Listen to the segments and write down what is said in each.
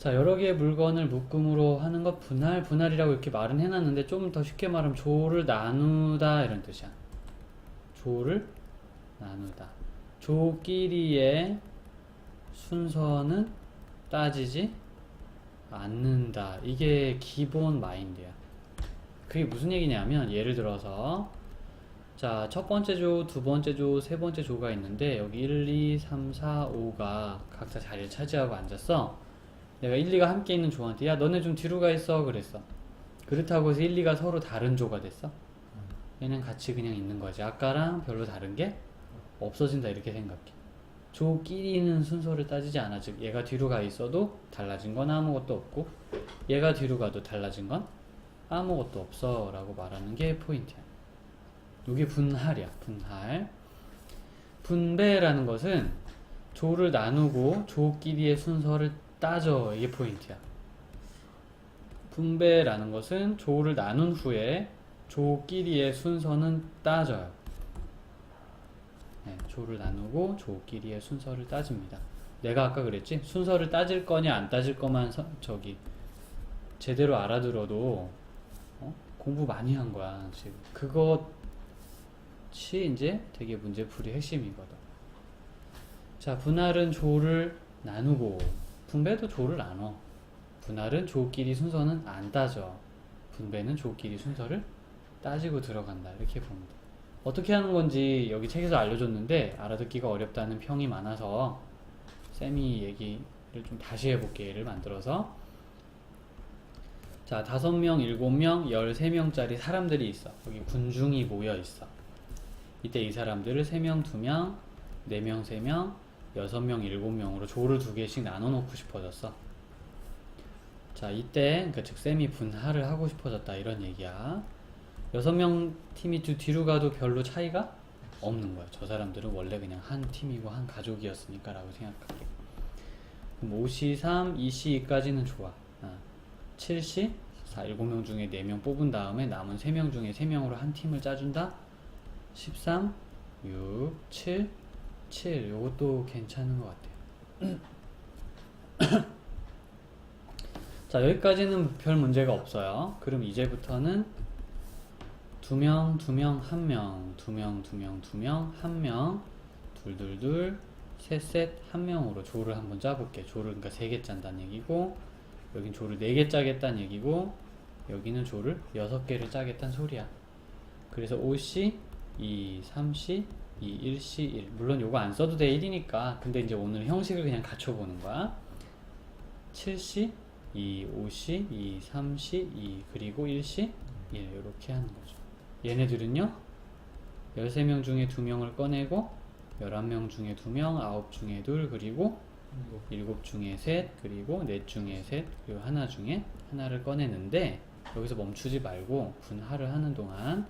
자, 여러 개의 물건을 묶음으로 하는 것 분할, 분할이라고 이렇게 말은 해놨는데 좀 더 쉽게 말하면 조를 나누다 이런 뜻이야. 조를 나누다. 조끼리의 순서는 따지지 않는다. 이게 기본 마인드야. 그게 무슨 얘기냐면 예를 들어서 자, 첫 번째 조, 두 번째 조, 세 번째 조가 있는데 여기 1, 2, 3, 4, 5가 각자 자리를 차지하고 앉았어. 내가 1, 2가 함께 있는 조한테 야, 너네 좀 뒤로 가 있어 그랬어. 그렇다고 해서 1, 2가 서로 다른 조가 됐어? 얘는 같이 그냥 있는 거지. 아까랑 별로 다른 게 없어진다 이렇게 생각해. 조끼리는 순서를 따지지 않아. 즉 얘가 뒤로 가 있어도 달라진 건 아무것도 없고 얘가 뒤로 가도 달라진 건 아무것도 없어 라고 말하는 게 포인트야. 이게 분할이야. 분할. 분배라는 것은 조를 나누고 조끼리의 순서를 따져. 이게 포인트야. 분배라는 것은 조를 나눈 후에 조끼리의 순서는 따져요. 네, 조를 나누고 조끼리의 순서를 따집니다. 내가 아까 그랬지? 순서를 따질 거냐 안 따질 거만 서- 저기 제대로 알아들어도 어? 공부 많이 한 거야 지금. 그것이 이제 되게 문제풀이 핵심이거든. 자, 분할은 조를 나누고 분배도 조를 나눠. 분할은 조끼리 순서는 안 따져. 분배는 조끼리 순서를 따지고 들어간다. 이렇게 봅니다. 어떻게 하는 건지 여기 책에서 알려줬는데 알아듣기가 어렵다는 평이 많아서 쌤이 얘기를 좀 다시 해볼게 예를 만들어서 자 다섯 명, 일곱 명, 열세 명짜리 사람들이 있어 여기 군중이 모여 있어 이때 이 사람들을 세 명, 두 명, 네 명, 세 명, 여섯 명, 일곱 명으로 조를 두 개씩 나눠 놓고 싶어졌어 자 이때 그러니까 즉 쌤이 분할을 하고 싶어졌다 이런 얘기야 여섯 명 팀이 뒤- 뒤로 가도 별로 차이가 없는 거야. 저 사람들은 원래 그냥 한 팀이고 한 가족이었으니까 라고 생각하게. 그럼 5시 3, 2시 2까지는 좋아. 아, 7시 4, 7명 중에 4명 뽑은 다음에 남은 3명 중에 3명으로 한 팀을 짜준다. 13, 6, 7, 7. 요것도 괜찮은 것 같아요. 자, 여기까지는 별 문제가 없어요. 그럼 이제부터는 두 명, 두 명, 한 명, 두 명, 두 명, 두 명, 한 명, 둘, 둘, 둘, 셋, 셋, 한 명으로 조를 한번 짜볼게. 조를 그러니까 세 개 짠다는 얘기고, 여긴 조를 네 개 짜겠다는 얘기고, 여기는 조를 여섯 개를 짜겠다는 소리야. 그래서 5시, 2, 3 시, 2, 1시, 1. 물론 요거 안 써도 돼 1이니까. 근데 이제 오늘 형식을 그냥 갖춰보는 거야. 7시, 2, 5시, 2, 3시, 2, 그리고 1시, 1. 이렇게 하는 거죠. 얘네들은요, 13명 중에 2명을 꺼내고, 11명 중에 2명, 9 중에 2, 그리고 7 중에 3, 그리고 4 중에 3, 그리고 하나 중에 하나를 꺼내는데, 여기서 멈추지 말고 분할을 하는 동안,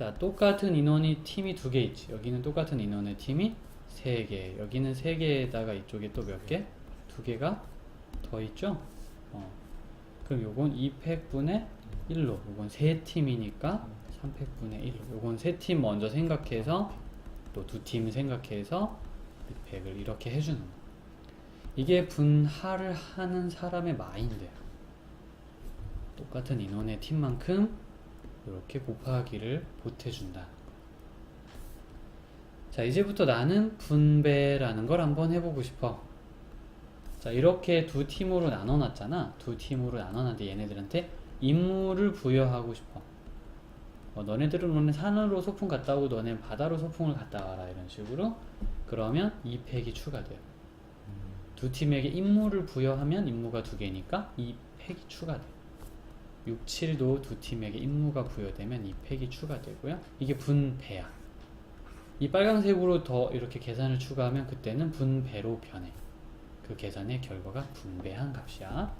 자, 똑같은 인원이 팀이 두 개 있지. 여기는 똑같은 인원의 팀이 세 개. 여기는 세 개에다가 이쪽에 또 몇 개? 두 개가 더 있죠? 어. 그럼 요건 2팩분의 1로. 요건 세 팀이니까 3팩분의 1로. 요건 세 팀 먼저 생각해서 또 두 팀 생각해서 1팩을 이렇게 해주는 거. 이게 분할을 하는 사람의 마인드야. 똑같은 인원의 팀만큼 이렇게 곱하기를 보태준다. 자, 이제부터 나는 분배라는 걸 한번 해보고 싶어. 자, 이렇게 두 팀으로 나눠놨잖아. 두 팀으로 나눠놨는데 얘네들한테 임무를 부여하고 싶어. 어, 너네들은 오늘 산으로 소풍 갔다 오고 너네 바다로 소풍을 갔다 와라. 이런 식으로. 그러면 2팩이 추가돼요. 두 팀에게 임무를 부여하면 임무가 두 개니까 2팩이 추가돼. 6, 7도 두 팀에게 임무가 부여되면 이 팩이 추가되고요. 이게 분배야. 이 빨간색으로 더 이렇게 계산을 추가하면 그때는 분배로 변해. 그 계산의 결과가 분배한 값이야.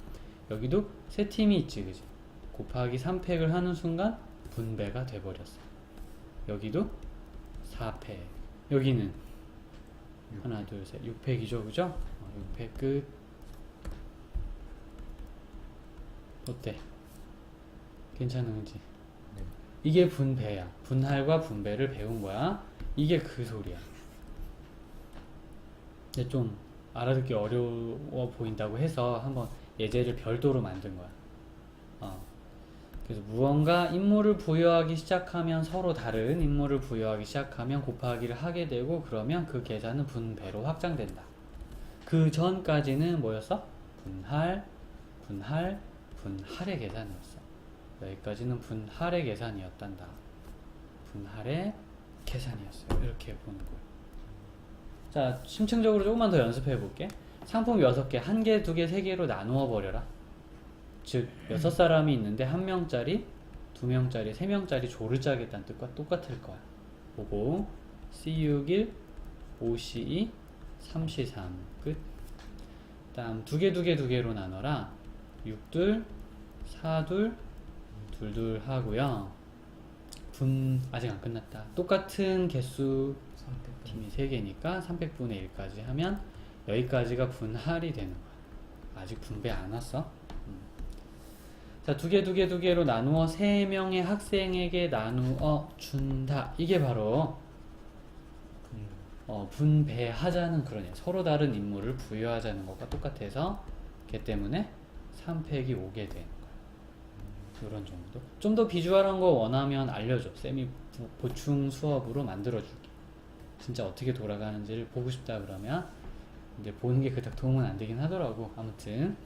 여기도 세 팀이 있지, 그지? 곱하기 3팩을 하는 순간 분배가 돼버렸어. 여기도 4팩. 여기는 하나, 둘, 셋, 6팩이죠, 그죠? 어, 6팩 끝. 어때? 괜찮은지? 네. 이게 분배야. 분할과 분배를 배운 거야. 이게 그 소리야. 근데 좀 알아듣기 어려워 보인다고 해서 한번 예제를 별도로 만든 거야. 어. 그래서 무언가 인물을 부여하기 시작하면 서로 다른 인물을 부여하기 시작하면 곱하기를 하게 되고 그러면 그 계산은 분배로 확장된다. 그 전까지는 뭐였어? 분할, 분할, 분할의 계산이었어. 여기까지는 분할의 계산이었단다. 분할의 계산이었어요. 이렇게 보는 거예요. 자, 심층적으로 조금만 더 연습해 볼게. 상품 6개, 1개, 2개, 3개로 나누어 버려라. 즉, 6사람이 있는데 1명짜리, 2명짜리, 3명짜리 조를 짜겠다는 뜻과 똑같을 거야. 보고 C61, 5C2, 3C3 끝. 다음 2개, 2개, 2개로 나눠라. 6둘, 4둘, 2둘 하고요. 분 아직 안 끝났다. 똑같은 개수. 팀이 3개니까 300분의 1까지 하면 여기까지가 분할이 되는 거야. 아직 분배 안 왔어. 음. 자, 두 개, 두 개, 두 개로 나누어 세 명의 학생에게 나누어 준다. 이게 바로 분. 어, 분배하자는 그런 애. 서로 다른 임무를 부여하자는 것과 똑같아서 걔 때문에 3팩이 오게 되 이런 정도. 좀 더 비주얼한 거 원하면 알려줘. 쌤이 부- 보충 수업으로 만들어줄게. 진짜 어떻게 돌아가는지를 보고 싶다 그러면 이제 보는 게 그닥 도움은 안 되긴 하더라고. 아무튼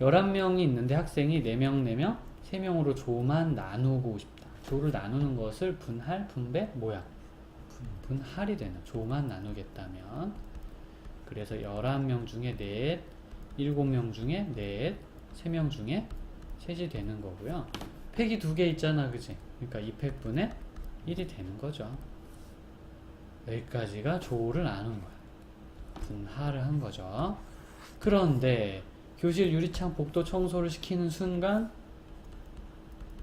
11명이 있는데 학생이 4명, 4명, 3명으로 조만 나누고 싶다. 조를 나누는 것을 분할, 분배, 뭐야? 분할이 되는 조만 나누겠다면 그래서 11명 중에 넷, 7명 중에 넷, 3명 중에 셋이 되는 거고요. 팩이 두 개 있잖아, 그지? 그러니까 2팩분의 1이 되는 거죠. 여기까지가 조를 나눈 거야. 분할을 한 거죠. 그런데 교실 유리창 복도 청소를 시키는 순간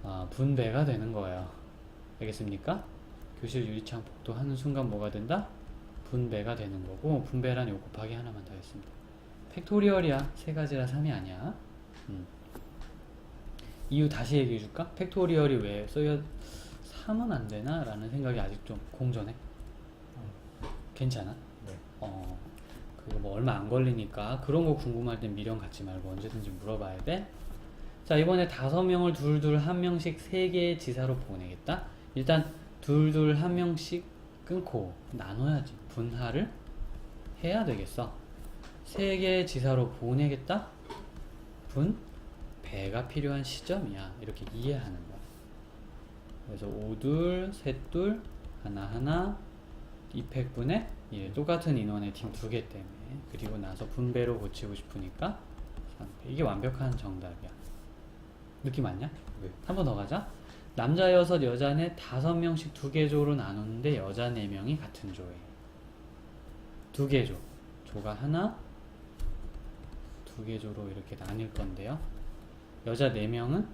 아, 분배가 되는 거예요. 알겠습니까? 교실 유리창 복도 하는 순간 뭐가 된다? 분배가 되는 거고 분배란 요 곱하기 하나만 더 했습니다. 팩토리얼이야. 세 가지라 3이 아니야. 음. 이유 다시 얘기해 줄까? 팩토리얼이 왜 써야 3은 안 되나? 라는 생각이 아직 좀 공전해. 괜찮아? 네. 어, 그거 뭐 얼마 안 걸리니까 그런 거 궁금할 땐 미련 갖지 말고 언제든지 물어봐야 돼. 자, 이번에 다섯 명을 둘둘 한 명씩 세 개의 지사로 보내겠다. 일단 둘둘 한 명씩 끊고 나눠야지. 분할을 해야 되겠어. 세 개의 지사로 보내겠다. 분 배가 필요한 시점이야. 이렇게 이해하는 거야. 그래서 오둘, 셋둘, 하나하나, 2팩분의 예, 똑같은 인원의 팀 두 개 때문에 그리고 나서 분배로 고치고 싶으니까 3패. 이게 완벽한 정답이야. 느낌 맞냐? 네. 한번 더 가자. 남자 여섯, 여자 넷, 다섯 명씩 두 개 조로 나누는데 여자 네 명이 같은 조예요. 두개 조. 조가 하나, 두 개 조로 이렇게 나뉠 건데요. 여자 네 명은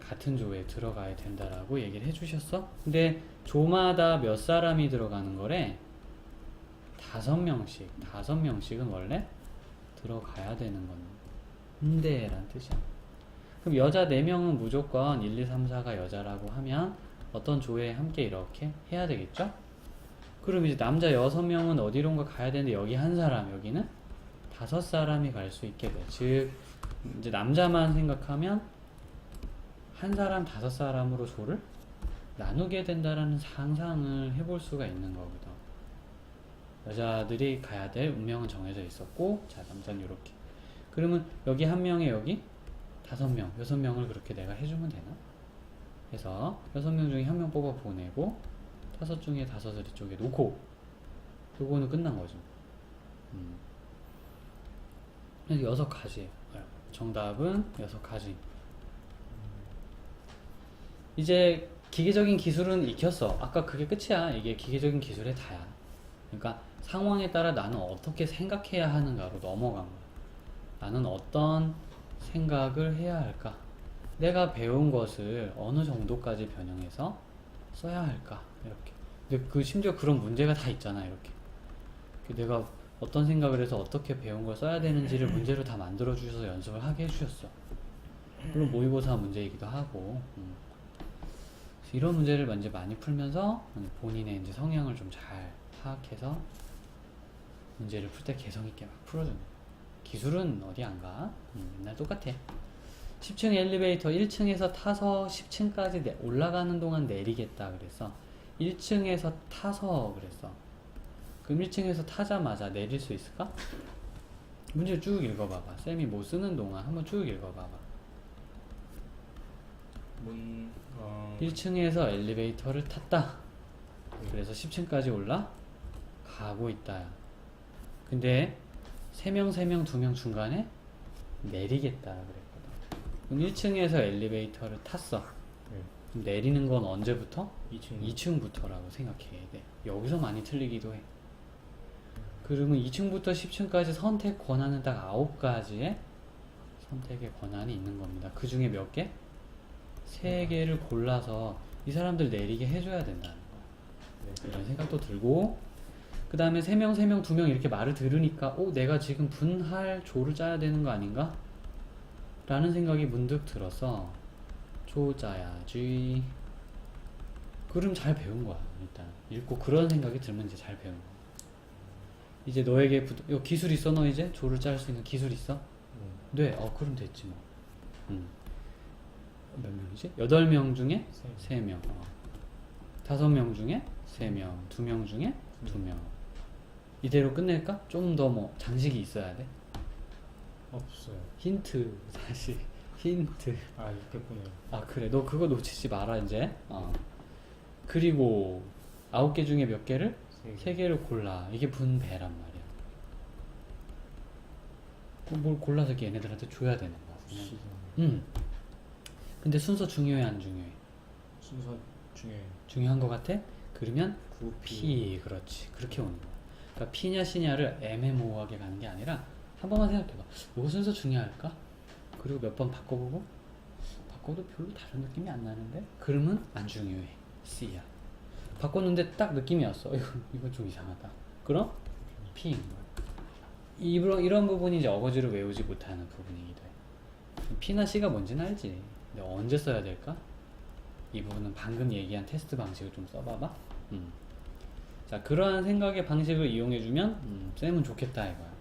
같은 조에 들어가야 된다라고 얘기를 해주셨어. 근데 조마다 몇 사람이 들어가는 거래? 다섯 명씩. 다섯 명씩은 원래 들어가야 되는 건데, 란 뜻이야. 그럼 여자 4명은 무조건 1, 2, 3, 4가 여자라고 하면 어떤 조에 함께 이렇게 해야 되겠죠? 그럼 이제 남자 6명은 어디론가 가야 되는데 여기 한 사람, 여기는 다섯 사람이 갈 수 있게 돼. 즉, 이제 남자만 생각하면 한 사람 다섯 사람으로 조를 나누게 된다라는 상상을 해볼 수가 있는 거거든. 여자들이 가야 될 운명은 정해져 있었고, 자, 남자는 이렇게. 그러면 여기 한 명에 여기 다섯 명, 여섯 명을 그렇게 내가 해주면 되나? 해서 여섯 명 중에 한 명 뽑아 보내고 다섯 중에 다섯을 이쪽에 놓고 요거는 끝난 거죠. 음. 여섯 가지. 정답은 여섯 가지. 이제 기계적인 기술은 익혔어. 아까 그게 끝이야. 이게 기계적인 기술의 다야. 그러니까 상황에 따라 나는 어떻게 생각해야 하는가로 넘어간 거야. 나는 어떤 생각을 해야 할까? 내가 배운 것을 어느 정도까지 변형해서 써야 할까? 이렇게. 근데 그 심지어 그런 문제가 다 있잖아. 이렇게. 그 내가 어떤 생각을 해서 어떻게 배운 걸 써야 되는지를 문제로 다 만들어 주셔서 연습을 하게 해주셨어. 물론 모의고사 문제이기도 하고. 음. 이런 문제를 먼저 많이 풀면서 본인의 이제 성향을 좀 잘 파악해서 문제를 풀 때 개성 있게 막 풀어주는. 기술은 어디 안 가? 음, 맨날 똑같아. 10층 엘리베이터 1층에서 타서 10층까지 올라가는 동안 내리겠다 그래서 1층에서 타서 그랬어. 그럼 1층에서 타자마자 내릴 수 있을까? 문제 쭉 읽어봐봐. 쌤이 뭐 쓰는 동안 한번 쭉 읽어봐봐. 문 어, 1층에서 엘리베이터를 탔다. 그래서 10층까지 올라 가고 있다. 근데 3명, 3명, 2명 중간에 내리겠다 그랬거든. 그럼 1층에서 엘리베이터를 탔어. 내리는 건 언제부터? 2층 2층부터라고 생각해야 돼. 여기서 많이 틀리기도 해. 그러면 2층부터 10층까지 선택 권한은 딱 9가지의 선택의 권한이 있는 겁니다. 그 중에 몇 개? 3개를 골라서 이 사람들 내리게 해줘야 된다는 거야. 네. 이런 생각도 들고 그 다음에 3명, 3명, 2명 이렇게 말을 들으니까 어, 내가 지금 분할 조를 짜야 되는 거 아닌가? 라는 생각이 문득 들어서 조 짜야지 그럼 잘 배운 거야 일단 읽고 그런 생각이 들면 이제 잘 배운 거야 이제 너에게 부... 요 기술 있어 너 이제? 조를 짤 수 있는 기술 있어? 네. 네, 어 그럼 됐지 뭐 음. 몇 명이지? 8명 중에 세. 3명 어. 5명 중에 3명 2명 중에 2명 이대로 끝낼까? 좀 더 뭐 장식이 있어야 돼 없어요. 힌트 사실 힌트 아 있겠군요. 아 그래 너 그거 놓치지 마라 이제 어. 그리고 아홉 개 중에 몇 개를 세세 개를 골라. 이게 분배란 말이야. 뭘 골라서 얘네들한테 줘야 되는 거야 그냥. 음 근데 순서 중요해 안 중요해? 순서 중에 중요한 거 같아? 그러면 구 P 그렇지. 그렇게 오는 거야. 그러니까 P냐 C냐를 애매모호하게 가는 게 아니라 한 번만 생각해봐. 요 순서 중요할까? 그리고 몇 번 바꿔보고? 바꿔도 별로 다른 느낌이 안 나는데? 그러면 안 중요해. C야 바꿨는데 딱 느낌이 왔어 이거, 이거 좀 이상하다 그럼 P인 거야 이런, 이런 부분이 이제 어거지로 외우지 못하는 부분이기도 해 P나 C가 뭔지는 알지 근데 언제 써야 될까? 이 부분은 방금 얘기한 테스트 방식을 좀 써봐봐. 음. 자, 그러한 생각의 방식을 이용해주면, 음, 쌤은 좋겠다 이거야.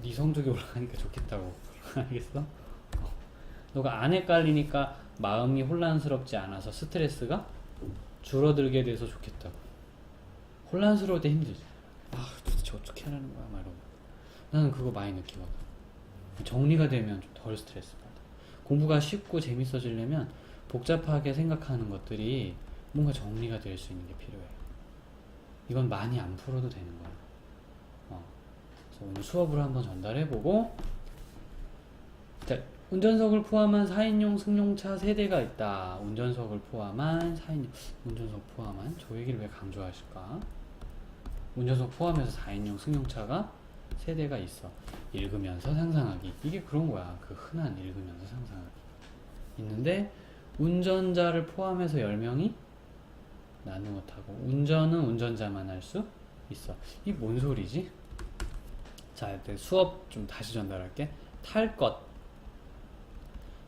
네 성적이 올라가니까 좋겠다고. 알겠어? 어. 너가 안 헷갈리니까 마음이 혼란스럽지 않아서 스트레스가 줄어들게 돼서 좋겠다고. 혼란스러울 때 힘들지. 아, 도대체 어떻게 하라는 거야? 막 이러고. 나는 그거 많이 느끼거든. 정리가 되면 좀 덜 스트레스 받아. 공부가 쉽고 재밌어지려면 복잡하게 생각하는 것들이 뭔가 정리가 될 수 있는 게 필요해. 이건 많이 안 풀어도 되는 거야. 어. 그래서 오늘 수업을 한번 전달해보고, 자, 운전석을 포함한 4인용 승용차 세대가 있다. 운전석을 포함한 4인, 운전석 포함한, 저 얘기를 왜 강조하실까? 운전석 포함해서 4인용 승용차가 세대가 있어. 읽으면서 상상하기. 이게 그런 거야. 그 흔한 읽으면서 상상하기. 있는데, 운전자를 포함해서 10명이 나누어 타고, 운전은 운전자만 할 수 있어. 이 뭔 소리지? 자, 수업 좀 다시 전달할게. 탈 것.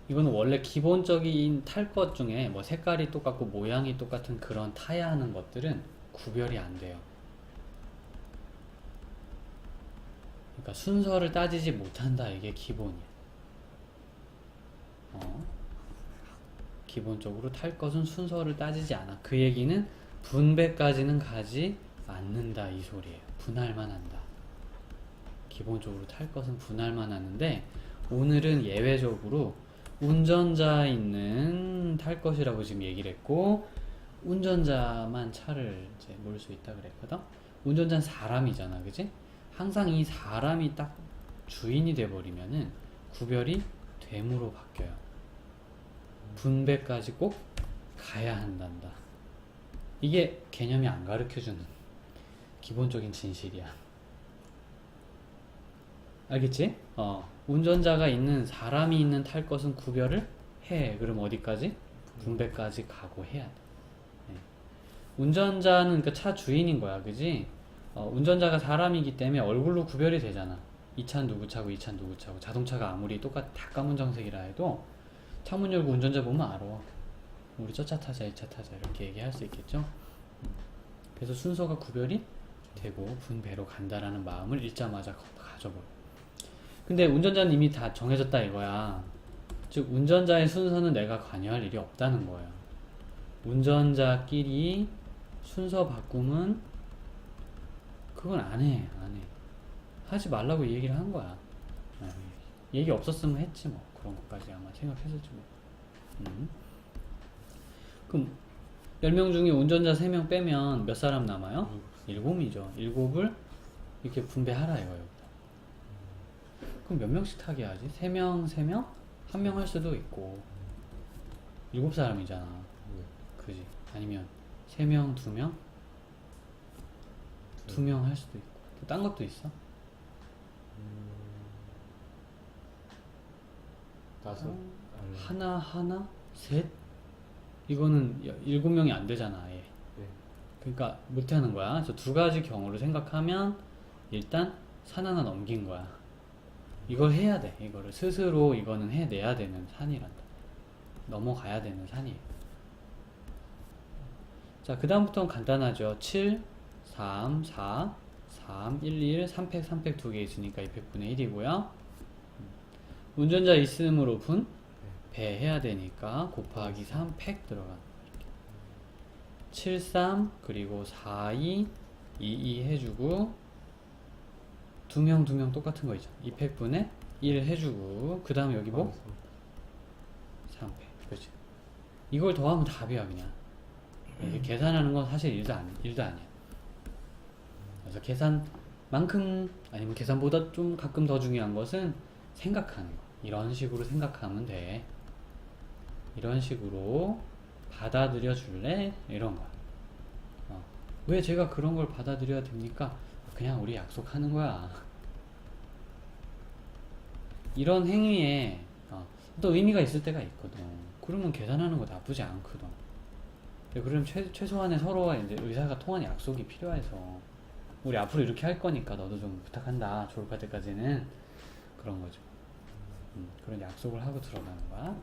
이거는 원래 기본적인 탈 것 중에 뭐 색깔이 똑같고 모양이 똑같은 그런 타야 하는 것들은 구별이 안 돼요. 그러니까 순서를 따지지 못한다 이게 기본이야. 어? 기본적으로 탈 것은 순서를 따지지 않아. 그 얘기는 분배까지는 가지 않는다 이 소리예요. 분할만 한다. 기본적으로 탈 것은 분할만 하는데 오늘은 예외적으로 운전자 있는 탈 것이라고 지금 얘기를 했고 운전자만 차를 이제 몰 수 있다 그랬거든. 운전자는 사람이잖아, 그지? 항상 이 사람이 딱 주인이 돼 버리면은 구별이 됨으로 바뀌어요. 분배까지 꼭 가야 한단다. 이게 개념이 안 가르쳐 주는 기본적인 진실이야. 알겠지? 어, 운전자가 있는 사람이 있는 탈 것은 구별을 해. 그럼 어디까지? 분배까지 가고 해야 돼. 네. 운전자는 그러니까 차 주인인 거야, 그지? 어, 운전자가 사람이기 때문에 얼굴로 구별이 되잖아. 이 차는 누구 차고 이 차는 누구 차고 자동차가 아무리 똑같 다 까만 정색이라 해도 창문 열고 운전자 보면 알아. 우리 저 차 타자 이 차 타자 이렇게 얘기할 수 있겠죠? 음. 그래서 순서가 구별이 되고 분배로 간다라는 마음을 읽자마자 거- 가져버려. 근데 운전자는 이미 다 정해졌다 이거야. 즉 운전자의 순서는 내가 관여할 일이 없다는 거예요. 운전자끼리 순서 바꿈은 그건 안 해, 안 해. 하지 말라고 이 얘기를 한 거야. 아, 얘기 없었으면 했지 뭐 그런 것까지 아마 생각했을지 뭐. 음. 그럼 10명 중에 운전자 3명 빼면 몇 사람 남아요? 일곱이죠. 일곱을 이렇게 분배하라 이거예요. 그럼 몇 명씩 타게 하지? 세 명, 세 명? 한 명 할 수도 있고. 일곱 사람이잖아. 네. 그지? 아니면 세 명, 두 명? 두명할 수도 있고. 또 딴 것도 있어? 다섯. 아니, 하나, 하나, 셋? 이거는 여- 일곱 명이 안 되잖아, 아예. 네. 그러니까 못 하는 거야. 그래서 두 가지 경우를 생각하면 일단 산 하나 넘긴 거야. 이걸 해야 돼. 이거를 스스로 이거는 해내야 되는 산이란다. 넘어가야 되는 산이에요. 자, 그 다음부터는 간단하죠. 7, 3, 4, 3, 1, 1, 3팩, 3팩 두 개 있으니까 2팩분의 1이고요. 운전자 있음으로 분, 배 해야 되니까 곱하기 3팩 들어가. 7, 3, 그리고 4, 2, 2, 2 해주고, 두 명, 두 명 똑같은 거 있죠. 2팩분의 1 해주고, 그 다음에 여기 뭐? 3팩. 그렇지. 이걸 더하면 답이야, 그냥. 이게 계산하는 건 사실 일도, 아니, 일도 아니야. 그래서 계산만큼, 아니면 계산보다 좀 가끔 더 중요한 것은 생각하는 거. 이런 식으로 생각하면 돼. 이런 식으로 받아들여 줄래? 이런 거야. 어. 왜 제가 그런 걸 받아들여야 됩니까? 그냥 우리 약속하는 거야. 이런 행위에 어, 또 의미가 있을 때가 있거든. 그러면 계산하는 거 나쁘지 않거든. 그럼 최, 최소한의 서로가 이제 의사가 통한 약속이 필요해서 우리 앞으로 이렇게 할 거니까 너도 좀 부탁한다. 졸업할 때까지는 그런 거죠. 음, 그런 약속을 하고 들어가는 거야.